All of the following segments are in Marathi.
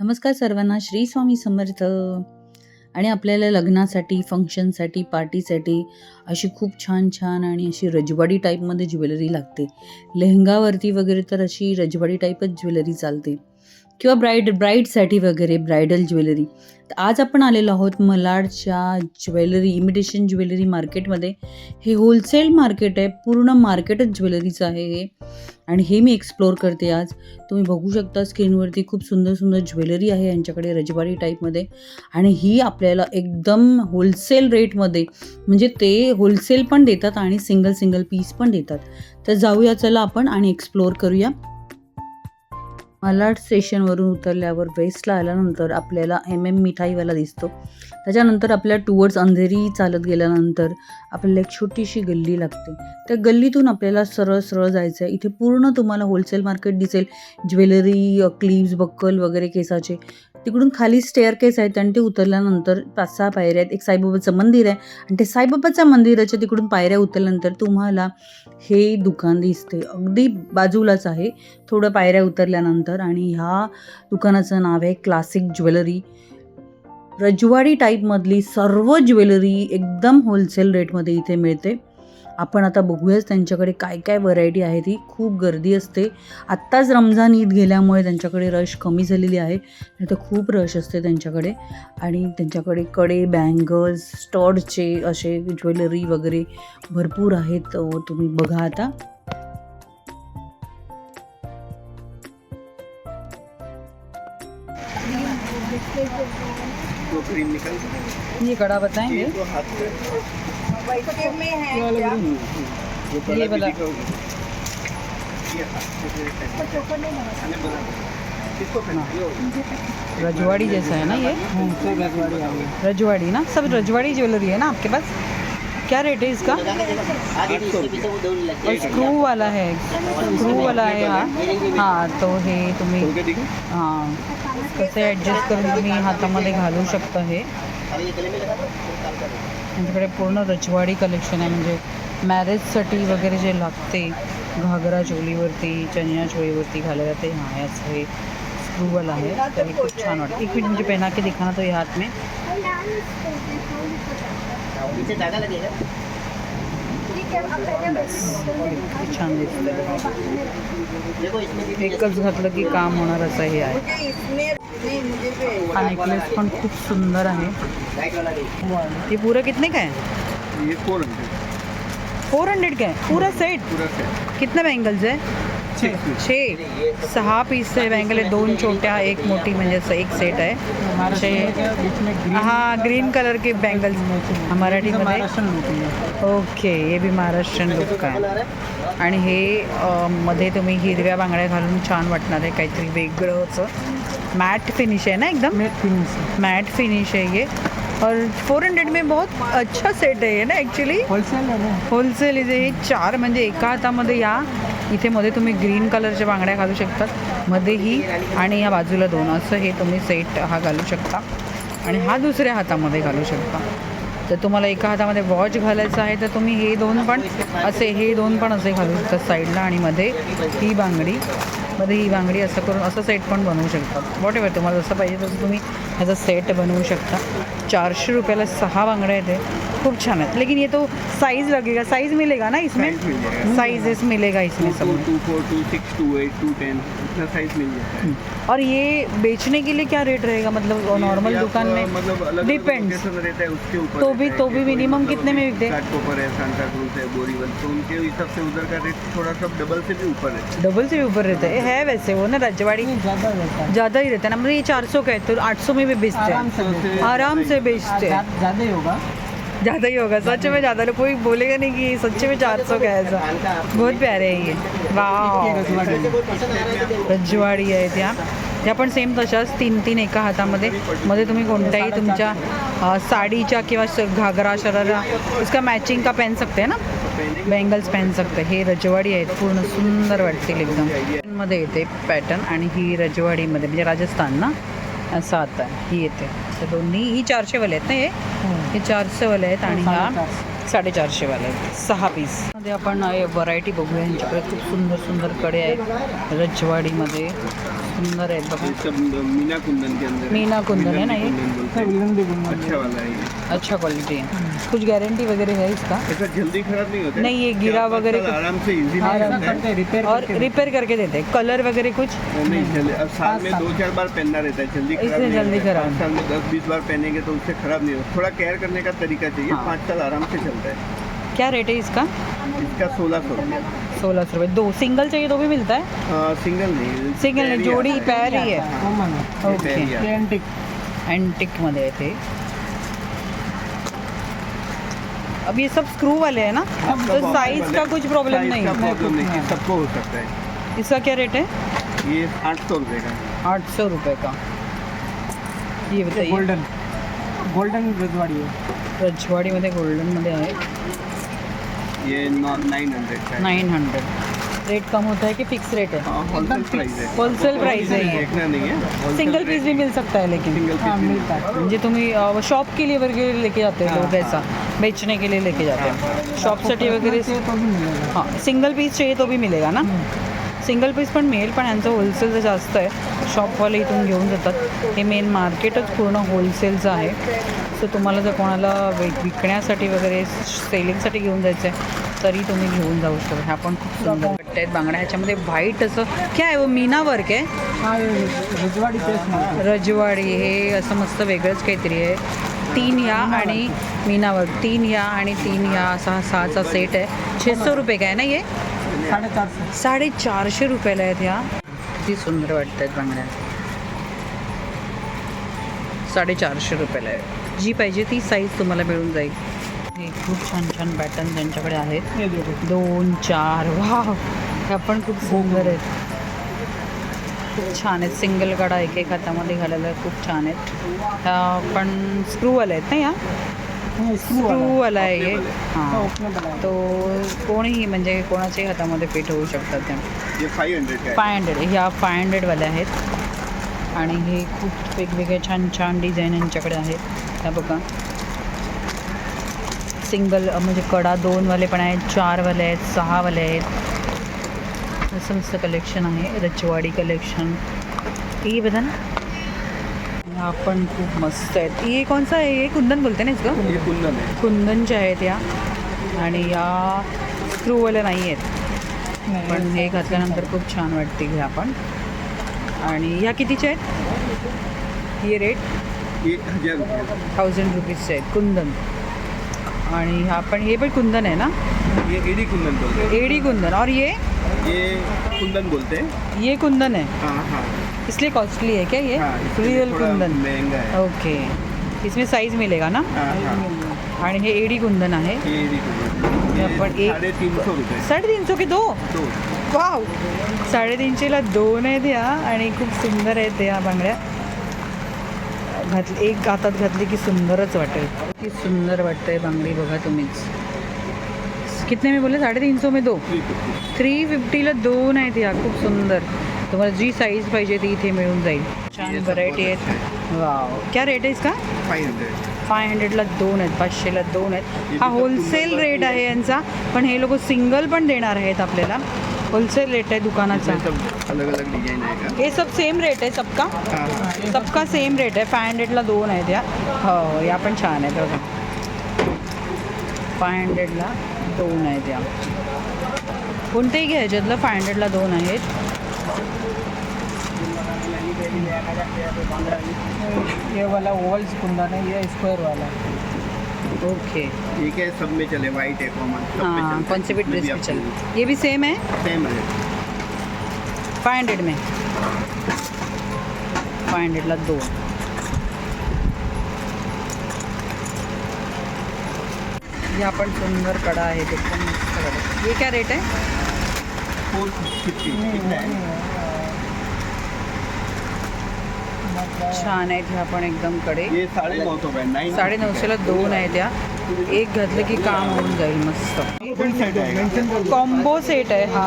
नमस्कार सर्वांना श्री स्वामी समर्थ. आणि आपल्याला लग्नासाठी फंक्शनसाठी पार्टीसाठी अशी खूप छान छान आणि अशी रजवाडी टाईपमध्ये ज्वेलरी लागते. लेहंगावरती वगैरे तर अशी रजवाडी टाईपच ज्वेलरी चालते. किंवा ब्राईड ब्राईडसाठी वगैरे ब्रायडल ज्वेलरी. तर आज आपण आलेलो आहोत मलाडच्या ज्वेलरी इमिटेशन ज्वेलरी मार्केटमध्ये. हे होलसेल मार्केट आहे पूर्ण मार्केटच ज्वेलरीचं आहे हे. आणि हे मी एक्सप्लोअर करते आज. तुम्ही बघू शकता स्क्रीनवरती खूप सुंदर सुंदर ज्वेलरी आहे यांच्याकडे रजवाडी टाईपमध्ये. आणि ही आपल्याला एकदम होलसेल रेटमध्ये म्हणजे ते होलसेल पण देतात आणि सिंगल सिंगल पीस पण देतात. तर जाऊया चला आपण आणि एक्सप्लोअर करूया. मलाड स्टेशनवरून उतरल्यावर वेस्टला आल्यानंतर आपल्याला एम एम मिठाईवाला दिसतो. त्याच्यानंतर आपल्या टुवर्ड्स अंधेरी चालत गेल्यानंतर आपल्याला एक छोटीशी गल्ली लागते. त्या गल्लीतून आपल्याला सरळ सरळ जायचं आहे इथे पूर्ण तुम्हाला होलसेल मार्केट दिसेल. ज्वेलरी क्लिप्स बक्कल वगैरे केसाचे. तिकडून खाली स्टेअर केस आहेत आणि ते उतरल्यानंतर पाच सहा पायऱ्या आहेत. एक साईबाबाचं मंदिर आहे आणि ते साईबाबाच्या मंदिराच्या तिकडून पायऱ्या उतरल्यानंतर तुम्हाला हे दुकान दिसते. अगदी बाजूलाच आहे. थोडं पायऱ्या उतरल्यानंतर आणि ह्या दुकानाचं नाव आहे क्लासिक ज्वेलरी. रजवाडी टाईपमधली सर्व ज्वेलरी एकदम होलसेल रेटमध्ये इथे मिळते. आपण आता बघूयाच त्यांच्याकडे काय काय व्हरायटी आहे ती. खूप गर्दी असते. आत्ताच रमजान ईद गेल्यामुळे त्यांच्याकडे रश कमी झालेली आहे. नाही तर खूप रश असते त्यांच्याकडे. आणि त्यांच्याकडे कडे बँगल्स स्टॉडचे असे ज्वेलरी वगैरे भरपूर आहेत. तुम्ही बघा आता. ये कड़ा बताएंगे. रजवाड़ी जैसा है ना ये? रजवाड़ी ना? सब रजवाड़ी ज्वेलरी है ना आपके पास? क्या रेट है इसका। और स्क्रू वाला है। स्क्रू वाला हा, हाँ। तो हे, तुम्ही? हाँ। कसे ॲडजस्ट करून तुम्ही हातामध्ये घालू शकता हे। त्यांच्याकडे पूर्ण रजवाडी कलेक्शन आहे. म्हणजे मॅरेजसाठी वगैरे जे लागते घागरा चोलीवरती चनिया चोळीवरती घालायला ते हां याचं हे स्क्रूवाला आहे. तर हे खूप छान वाटतं. एक मिनिट मुझे पहना के दिखाना तो ये हाथ में छान दिसतं एकच घातलं की काम होणार असं हे आहे हा नेकलेस पण खूप सुंदर आहे ये पूरा कितने का है ये फोर हंड्रेड फोर हंड्रेड का है पूरा सेट पूरा सेट कितना बँगल्स आहे छे सहा पीस आहे बँगल आहे दोन छोट्या एक मोठी म्हणजे असं एक सेट आहे. छे हा ग्रीन कलर के बँगल्स मराठीमध्ये. ओके हे बी महाराष्ट्रीयन लुक आहे. आणि हे मध्ये तुम्ही हिरव्या बांगड्या घालून छान वाटणार आहे काहीतरी वेगळं असं. मॅट फिनिश आहे ना एकदम? मैट फिनिश है. ये और 400 में बहुत अच्छा सेट आहे ना ॲक्च्युली होलसेल आहे होलसेल इथे हे चार म्हणजे एका हातामध्ये या. इथे मध्ये तुम्ही ग्रीन कलरच्या बांगड्या घालू शकतात. मध्ये ही आणि या बाजूला दोन. असं हे तुम्ही सेट हा घालू शकता. आणि हा दुसऱ्या हातामध्ये घालू शकता. तर तुम्हाला एका हातामध्ये वॉच घालायचं आहे तर तुम्ही हे दोन पण असे हे दोन पण असे घालू शकतात साईडला आणि मध्ये ही बांगडी. मध्ये ही बांगडी असं करून असं सेट पण बनवू शकता. वॉट एवर तुम्हाला जसं पाहिजे तसं तुम्ही ह्याचा सेट बनवू शकता. चारशे रुपयाला सहा बांगड्या येते खूप छान है। लेकिन ये तो साइज़ लगेगा। साइज़ मिलेगा ना इसमें? जाएगा। साइजेस मिलेगा इसमें सब two four two six two eight two ten इतना साइज़ मिल जाता और ये बेचने के लिए क्या रेट रहेगा? मतलब नॉर्मल दुकान में मतलब. लोकेशन रहता है उसके ऊपर तो भी- तो भी minimum मतलब कितने में बिकते? हैं? है है बोरीवल तो उनके हिसाब से उधर का रेट थोड़ा सा डबल से भी ऊपर है। डबल से भी ऊपर रहता है। है वैसे वो ना रजवाड़ी? ज़्यादा रहता है। ज़्यादा ही रहता है। ना मतलब ये चार सौ का है तो आठ सौ में भी बेचते हैं। आराम से बेचते हैं। ज़्यादा ज़्यादा ही होगा। ज़्यादा ही होगा। सच में ज़्यादा लोग कोई बोलेगा नहीं कि सच्चे में चार सौ का ऐसा। बहुत प्यारे है ये। वाह रजवाडी आहे त्या त्या पण सेम तशाच तीन तीन एका हातामध्ये। मध्ये तुम्ही कोणत्याही तुमच्या साडीच्या किंवा श- घागरा शरारा इसका मॅचिंग का पहन सकते ना? बँगल्स पहन सकते हे। रजवाडी आहेत पूर्ण सुंदर वाटतील एकदम. मध्ये येते पॅटर्न आणि ही रजवाडीमध्ये म्हणजे राजस्थान ना? असं आता ही येते. तर दोन्ही ही चारशेवाले आहेत ना हे? हे चारशेवाले आहेत आणि ह्या साडेचारशेवाले आहेत. सहा पीस. मध्ये आपण व्हरायटी बघूया. यांच्याकडे खूप सुंदर सुंदरकडे आहेत. रजवाडीमध्ये. सुंदर है मीना कुंदन के अंदर मीना कुंदन है ना ये? अच्छा वाला है अच्छा क्वालिटी है कुछ गारंटी वगैरह है इसका ऐसा जल्दी खराब नहीं होता नहीं, ये गिरा वगैरह आराम से इजीली है और रिपेयर करके देते हैं कलर वगैरह कुछ नहीं चले अब साल में दो चार बार पहनना रहता है जल्दी खराब इससे जल्दी खराब साल में दस बीस बार पहनेंगे तो उससे खराब नहीं होता थोड़ा केयर करने का तरीका चाहिए। पाँच साल आराम से चलता है क्या रेट है इसका? इसका सोलह सौ रुपया। सोलह सौ रुपये। दो सिंगल चाहिए तो भी मिलता है? हाँ, सिंगल नहीं सिंगल नहीं जोड़ी पैर ही है। ओके ही अँटिकमध्ये आहे ते अब ये सब स्क्रू वाले हैं ना? तो साइज़ का कुछ प्रॉब्लम नहीं। है प्रॉब्लम नहीं है सबको हो सकता है। इसका क्या रेट है? ये आठ सौ रुपये का आठ सौ रुपये का। ये बताइए। गोल्डन गोल्डन रजवाड़ी है। रजवाडीमध्ये गोल्डनमध्ये आहे ये nine hundred nine hundred. Rate कम होता है कि फिक्स रेट है? हाँ होलसेल प्राइस है। प्राइस है ये। देखना नहीं है सिंगल पीस भी मिल सकता है लेकिन। हाँ मिलता है। म्हणजे तुम्ही शॉप के लिए वगैरह लेके जाते हो लोग हाँ, ऐसा बेचने के लिए लेके जाते हैं। शॉप सटी वगैरह हाँ सिंगल पीस चाहिए तो भी मिलेगा ना? सिंगल पीस पण मिळेल पण यांचं होलसेलचं जास्त आहे शॉपवाले इथून घेऊन जातात. हे मेन मार्केटच पूर्ण होलसेलचं आहे. सो तुम्हाला जर कोणाला विक विकण्यासाठी वगैरे सेलिंगसाठी घेऊन जायचं आहे तरी तुम्ही घेऊन जाऊ शकता. ह्या पण खूप सुंदर वाटत आहेत बांगड्या. ह्याच्यामध्ये व्हाईट असं काय आहे वो मीना वर्क आहे. हाँ रजवाड़ी रजवाडी. हे असं मस्त वेगळंच काहीतरी आहे. तीन या आणि मीनावर तीन या आणि तीन या असा हा सहाचा सेट आहे. छे सौ रुपये काय ना ये साडे चारशे साडेचारशे रुपयाला आहेत ह्या किती सुंदर वाटत आहेत बांगड्या साडेचारशे रुपयाला आहे. जी पाहिजे ती साईज तुम्हाला मिळून जाईल. हे खूप छान छान पॅटर्न त्यांच्याकडे आहेत. दोन चार वा ह्या पण खूप सुंदर आहेत. खूप छान आहेत. सिंगल कडा एक एक हातामध्ये घालायला खूप छान आहेत. ह्या पण स्क्रूवाल्या आहेत ना या? स्क्रू वाला है। स्क्रूवाला आहे. हे. हाँ, हां है। तो कोणीही म्हणजे कोणाच्याही हातामध्ये फिट होऊ शकतात त्या. ये फाइव हंड्रेड का है फाय हंड्रेड ह्या फाय हंड्रेडवाल्या आहेत. आणि हे खूप वेगवेगळे छान छान डिझाईन यांच्याकडे आहेत. ह्या बघा. सिंगल म्हणजे कडा दोनवाले पण आहेत चारवाले आहेत सहावाले आहेत. असं मस्त कलेक्शन आहे. रजवाडी कलेक्शन ये बघा ह्या पण खूप मस्त आहेत. ये कोणचा आहे? हे कुंदन बोलते ना इसका ये कुंदन है कुंदनच्या आहेत या. आणि या स्क्रूवाल्या नाही आहेत. नहीं, पण हे घातल्यानंतर खूप छान वाटते ह्या पण आणि ह्या कितीच्या आहेत? हे रेट? थाउजंड रुपीजचे आहेत. कुंदन. आणि ह्या पण हे पण कुंदन आहे ना? ये एडी कुंदन बोलते. हैं एडी कुंदन. और ये? ये कुंदन बोलते. हैं ये कुंदन है हाँ हाँ. इसलिए कॉस्टली है क्या ये? रियल कुंदन। महंगा ओके इसमें साइज मिलेगा ना? आणि हे एडी कुंदन आहे. ये ये ये अपन एक- साडेतीनशे की दो? वाव साडेतीनशेला दोन आहेत ह्या आणि खूप सुंदर आहेत ह्या बांगड्या. घातली एक हातात घातली की सुंदरच वाटेल. किती सुंदर वाटतंय बांगडी बघा तुम्हीच. कितने में बोले साडेतीन सौ में दो? Three fifty. थ्री फिफ्टीला दोन आहेत ह्या खूप सुंदर. तुम्हाला जी साईज पाहिजे ती इथे मिळून जाईल. छान व्हरायटी आहेत. वाव क्या रेट आहे इसका? फाइव हंड्रेड फाय हंड्रेडला दोन आहेत पाचशेला दोन आहेत. हे होलसेल रेट आहे यांचा पण हे लोक सिंगल पण देणार आहेत आपल्याला. होलसेल रेट आहे दुकानाचा. अलग अलग डिजाइन आएगा हे सब सेम रेट आहे सबका? सबका सेम रेट आहे. फाय हंड्रेडला दोन आहेत या. हो या पण छान आहेत बघा. फाय हंड्रेडला दोन आहेत या. कोणतेही घ्या ह्याच्यातलं फाय हंड्रेडला दोन आहेत. ये वाला ओवल्स कुंदन है ये स्क्वायर वाला ओके ये क्या है, सब में चले वाइट है कॉमन हाँ कौन से भी ड्रेस आपको चल ये भी सेम है? सेम है। फाय हंड्रेड में। फाय हंड्रेडला दोन या पण सुंदर कडा मस्त कडा ये क्या रेट है? फोर फिफ्टी कितना है. छान आहेत ह्या पण एकदम कडे. ये साढ़े नौ सौ का है नाइन साडे नऊशेला दोन आहेत या. एक घातलं की काम होऊन जाईल मस्त. कॉम्बो सेट आहे हा.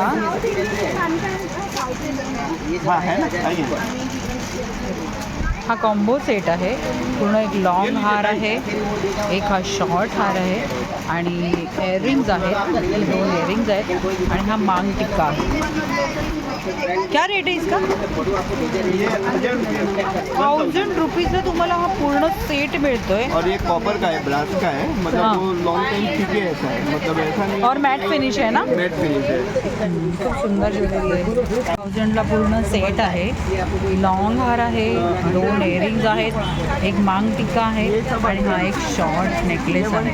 हाँ है हा कॉम्बो सेट आहे. पूर्ण एक लॉंग हार आहे. एक हा शॉर्ट हार आहे. आणि इयरिंग्ज आहेत दोन इयरिंग्ज आहेत आणि हा मांग टिक्का. आहे क्या रेट आहे इसका? थाउजंड रुपीजला तुम्हाला हा पूर्ण सेट मिळतोय. और ये कॉपर का है ब्रास का है। मतलब वो लॉन्ग टाइम टिके ऐसा है मतलब ऐसा नहीं और मॅट फिनिश आहे ना? मैट फिनिश है। खूप सुंदर ज्वेलरी आहे. थाउजंडला पूर्ण सेट आहे. लॉंग हार आहे दोन इयरिंग्ज आहेत एक मांग टिक्का आहे आणि हा एक शॉर्ट नेकलेस आहे.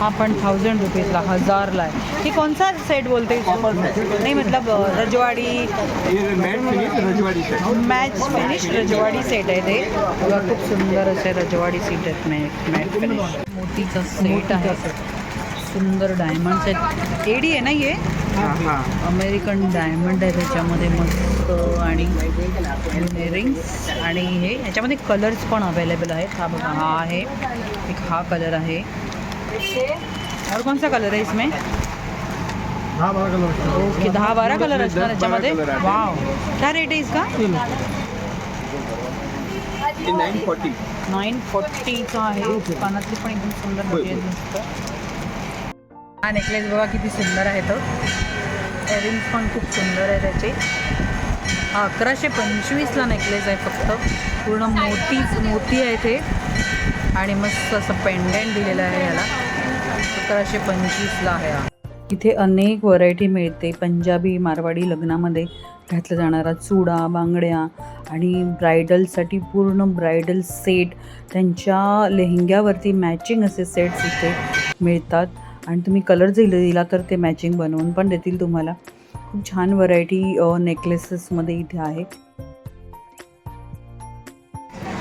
हा पण थाउजंड रुपीजला हजारला आहे. हे कोणता सेट बोलते? इसको? नाही मतलब रजवाडी से मॅच फिनिश रजवाडी सेट आहे ते. बघा खूप सुंदर असे रजवाडी सीट आहेत मॅट मॅट फिनिश मोतीचा सेट आहे. सुंदर डायमंड्स आहेत एडी आहे ना ये? हाँ हाँ अमेरिकन डायमंड आहे त्याच्यामध्ये मस्त आणि इयरिंग्स आणि हे ह्याच्यामध्ये कलर्स पण अवेलेबल आहेत. हा बघा हा आहे. एक हा कलर आहे. और कौन सा कलर है इसमें? ओके दहा बारा कलर असणार आहेत. वाव क्या रेट आहे इसका? ये नाइन फोर्टी नाईन फोर्टीचा आहे कानातली पण एकदम सुंदर हा नेकलेस बघा किती सुंदर आहे तो. इयरिंग्स पण खूप सुंदर आहे त्याचे. हा अकराशे पंचवीसला नेकलेस आहे फक्त. पूर्ण मोतीच मोती आहे ते. आणि मस्त असं पेंडेंट दिलेलं आहे याला. अकराशे पंचवीसला आहे हा. इथे अनेक व्हरायटी मिळते. पंजाबी मारवाडी लग्नामध्ये घातला जाणारा चुडा बांगड्या आणि ब्रायडलसाठी पूर्ण ब्रायडल सेट. त्यांच्या लेहंग्यावरती मॅचिंग असे सेट्स इथे मिळतात. आणि तुम्ही कलर जरी दिला तर ते मॅचिंग बनवून पण देतील तुम्हाला. खूप छान व्हरायटी नेकलेसेसमध्ये इथे आहे.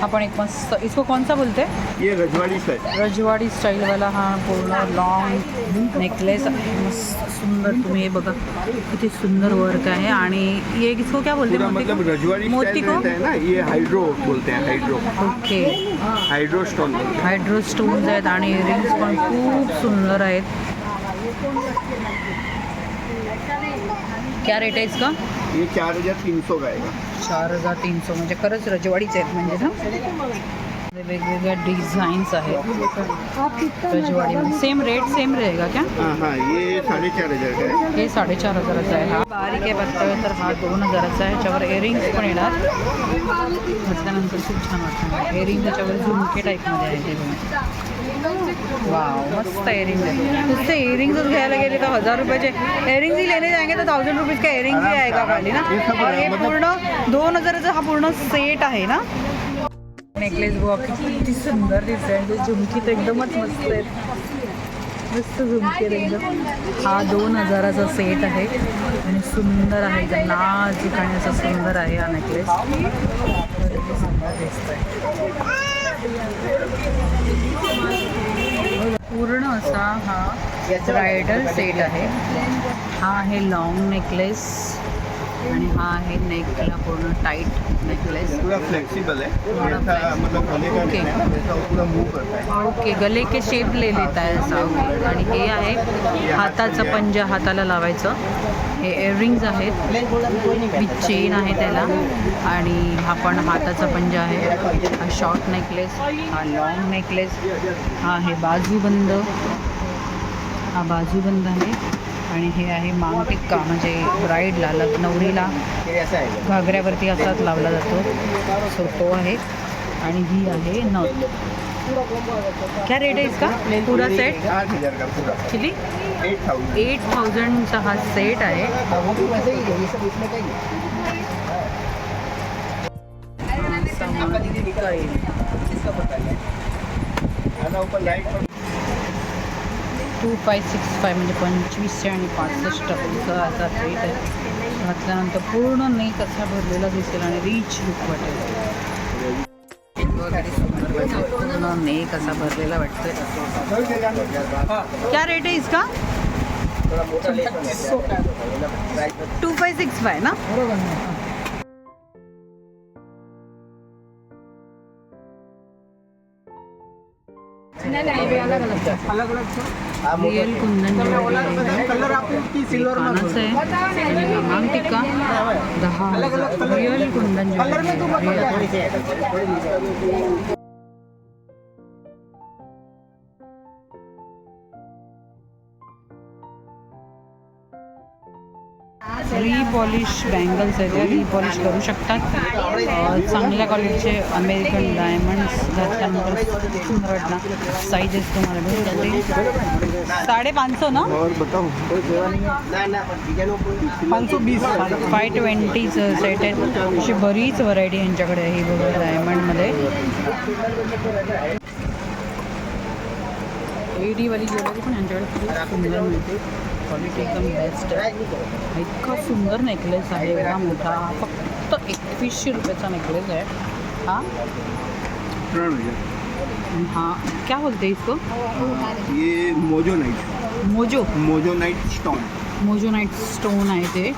आपण एक मस्त इसको कौन सा बोलते? ये रजवाड़ी से रजवाडी स्टाईलवाला हा पूर्ण लॉंग नेकलेस मस्त सुंदर तुम्ही हे बघा किती सुंदर वर्क आहे. आणि ये किसको क्या बोलते पूरा मोती को? मतलब रजवाड़ी मोती स्टाइल को? रहता है ना ये हाइड्रो बोलते हैं हाइड्रो ओके. हाइड्रो स्टोन बोलते हायड्रो स्टोन्स आहेत आणि इयरिंग्स पण खूप सुंदर आहेत. क्या रेट आहे इसका? ये चार हजार तीन सौ का? आएगा चार हजार तीन सौ म्हणजे खरंच रजवाडीच आहेत म्हणजे ना? वेगवेगळ्या डिझाईन्स आहेत. रजवाडीमध्ये सेम रेट सेम रहेगा क्या? हाँ हाँ ये हज़ार हे। साडेचार हजाराचा आहे. हा बारीक आहे पातळ तर हा दोन हजाराचा आहे. ह्याच्यावर इयरिंग्स पण येणार. घातल्यानंतर खूप छान वाटणार इयरिंग त्याच्यावर झुमके टाईपमध्ये आहे ते बघा. वाव मस्त आहे. नुसते इयरिंग्स घ्यायला गेले तर हज़ार रुपयाचे. इयरिंग्स ही लेने जाएँगे तर थाउजंड रुपीज़ का इयरिंग भी आएगा खाली ना? और हे पूर्ण दोन हजाराचा हा पूर्ण सेट आहे ना? नेकलेस बघा किती सुंदर दिसते तर एकदमच मस्त आहेत. मस्त झुमके एकदम. हा दोन हजाराचा सेट आहे. आणि सुंदर आहे. एकदम नाजूक आणि असं सुंदर आहे हा नेकलेस सुंदर दिसतंय पूर्ण असा हा ब्रायडल सेट आहे. हा आहे लॉंग नेकलेस आणि हा आहे नेकला पूर्ण टाईट नेकलेस पूरा फ्लेक्सिबल है पूरा का ओके। गले के शेप ले लेता है असा ओके आणि हे आहे हाताचं पंजा हाताला लावायचं. हे इयरिंग्ज आहेत. विथ चेन आहे त्याला. आणि हा पण हाताचा पंजा आहे. हा शॉर्ट नेकलेस हा लॉंग नेकलेस हा आहे बाजूबंद. हा बाजूबंद आहे. आणि हे आहे मांग टिक्का म्हणजे ब्राईडला लग नवरीला घागऱ्यावरती असाच लावला जातो. सो तो आहे. आणि ही आहे नथ. क्या रेट आहे इसका? पूरा सेट किती? एट एट थाउजंडचा हा सेट आहे. ऊपर light two five six five म्हणजे पंचवीसशे आणि पासष्ट असा रेट आहे. घातल्यानंतर पूर्ण नेक असा भरलेला दिसेल आणि रिच लुक वाटेल. पूर्ण नेक असा भरलेला वाटतोय. क्या रेट आहे इसका? टू फाय सिक्स फाय ना? रिअल कुंदन ज्वेलरी आहे कलर आपकी सिल्वर कानाचं आहे आणि मांग टिक्का दहा हजार रिअल कुंदन ज्वेलरी आहे. रिअल. पॉलिश बँगल्स आहेत त्या नी करू शकतात. चांगल्या क्वालिटीचे अमेरिकन डायमंड्स घातल्यानंतर खूप सुंदर वाटणार साईजेस तुम्हाला भेटते साडेपाचशो ना? और बताओ ना ना सौ बीस फाय ट्वेंटीचं सेट आहेत. अशी बरीच व्हरायटी यांच्याकडे आहे बघा डायमंडमध्ये एडीवाली ज्वेलरी पण यांच्याकडे खूप सुंदर मिळते. क्वालिटी एकदम बेस्ट आहे. इतका सुंदर नेकलेस आहे एवढा मोठा. फक्त एकवीसशे रुपयाचा नेकलेस आहे. हा? हा. क्या बोलते इसको? ये moissanite moissanite moissanite stone moissanite stone आहे ते.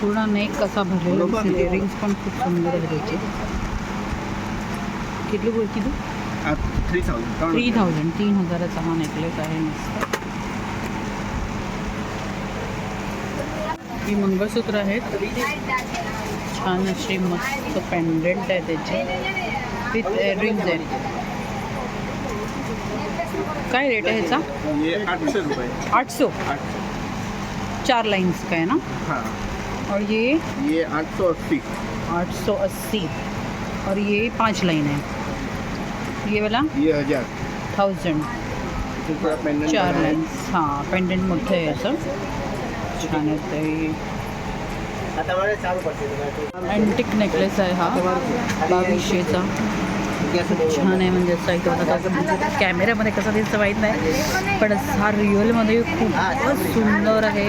पूर्ण नेक कसा भरलेला इयरिंग्स पण खूप सुंदर आहे त्याचे किती बोल किती? थ्री थाउजंड थ्री थाउजंड तीन हजाराचा हा नेकलेस आहे. मस्त. ही मंगळसूत्र आहेत. छान अशी मस्त पेंडेंट आहे त्याची. विथ इयरिंग्स आहेत काय रेट आहे ह्याचा? आठ सौ चार लाइन्स का है ना? हाँ. और ये? ये आठ सौ अस्सी. आठ सौ अस्सी. और ये पाँच लाइन है ये वाला? ये हजार. थाउजंड चार बना है। लाईन्स हां पेंडेंट मोठं आहे असं. छान आहे अँटिक नेकलेस आहे हा बावीसशेचा. छान आहे म्हणजे असं इथं आता कॅमेऱ्यामध्ये म्हणजे कसं दिसतं माहीत नाही पण हा रिअलमध्ये खूप सुंदर आहे.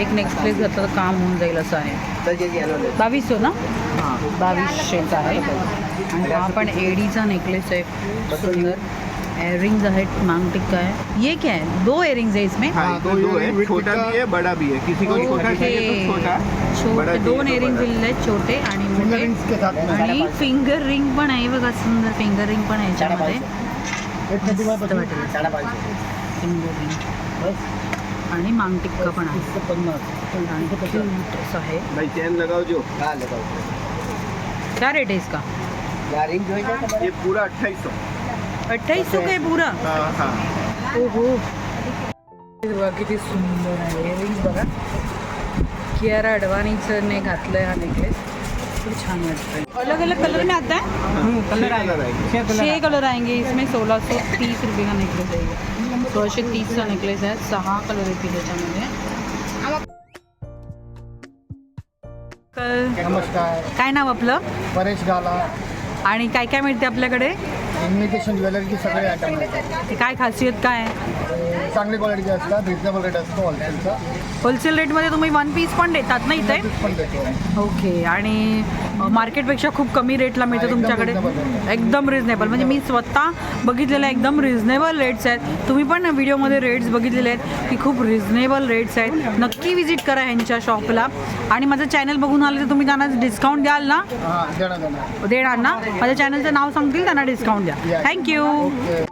एक नेकलेस घातलं तर काम होऊन जाईल असं आहे. बावीस हो ना? हां बावीसशेचा आहे. आणि हा पण एडीचा नेकलेस आहे. सुंदर. एयरिंग्स आहेत मांग टिक्का है ये क्या है? दो एयरिंग्स है इसमें? हाँ तो दो है छोटा भी है बड़ा भी है। किसी को छोटा चाहिए तो छोटा दोन बड़ा। दिलेले आहेत छोटे आणि मोठे. के साथ में आणि फिंगर रिंग पण आहे बघा सुंदर फिंगर रिंग पण आहे याच्यामध्ये. मस्त वाटेल. फिंगर रिंग आणि मांग टिक्का पण आहे. आणि cute असं आहे. भाई चैन लगाओ जो. क्या रेट है इसका? ये पूरा अट्ठाईस सौ. अठ्ठाईस सौ का आहे पुरा. हाँ हाँ. किती सुंदर आहे. इयरिंग्स बघा. कियारा अडवाणीचं ने घातलंय हा नेकलेस खूप छान वाटतंय. अलग अलग कलर में आता? है कलर छह कलर आएंगे छः कलर आएंगे इसमें सोलह सौ तीस रुपये का नेकलेस आहे. सोळाशे तीसचा नेकलेस आहे. सहा कलर येतील त्याच्यामध्ये. नमस्कार. काय नाव आपलं? परेश गाला आणि काय काय मिळते आपल्याकडे? ज्वेलरीचे सगळे आयटम मिळतात ते काय खासियत काय? आहे चांगली क्वालिटीचे असतात रिजनेबल रेट असतो होलसेलचा होलसेल रेटमध्ये तुम्ही वन पीस पण देतात ना इथे? पण देतो. ओके आणि मार्केटपेक्षा खूप कमी रेटला मिळतं एकदम तुमच्याकडे? reasonable. एकदम रिझनेबल म्हणजे मी स्वतः बघितलेलं एकदम रिझनेबल रेट्स आहेत. तुम्ही पण व्हिडिओमध्ये रेट्स बघितलेले आहेत की खूप रिझनेबल रेट्स आहेत. नक्की विजिट करा ह्यांच्या शॉपला आणि माझं चॅनल बघून आलं तर तुम्ही त्यांना डिस्काउंट द्याल ना? हां देणार देणार. देणार ना? माझ्या चॅनलचं नाव सांगतील त्यांना डिस्काउंट द्या. थँक्यू ओके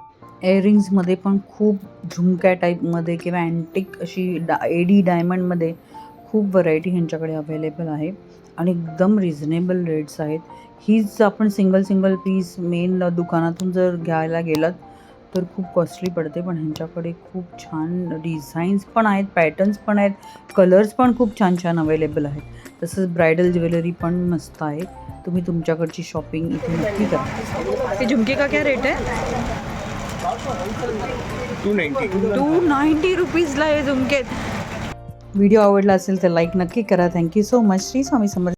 एअरिंग्समध्ये पण खूप झुमक्या टाईपमध्ये किंवा अँटिक अशी डा एडी डायमंडमध्ये खूप व्हरायटी ह्यांच्याकडे अवेलेबल आहे. आणि एकदम रिझनेबल रेट्स आहेत. हीच आपण सिंगल सिंगल पीस मेन दुकानातून जर घ्यायला गेलात तर खूप कॉस्टली पडते पण ह्यांच्याकडे खूप छान डिझाईन्स पण आहेत पॅटर्न्स पण आहेत कलर्स पण खूप छान छान अवेलेबल आहेत. तसंच ब्रायडल ज्वेलरी पण मस्त आहे. तुम्ही तुमच्याकडची शॉपिंग इथे नक्की करा. ते झुमके का क्या रेट आहे? टू नाइन्टी टू नाईन्टी रुपीजला हे झुमके. व्हिडिओ आवडला असेल तर लाईक नक्की करा. Thank you so much Shri Swami Samarth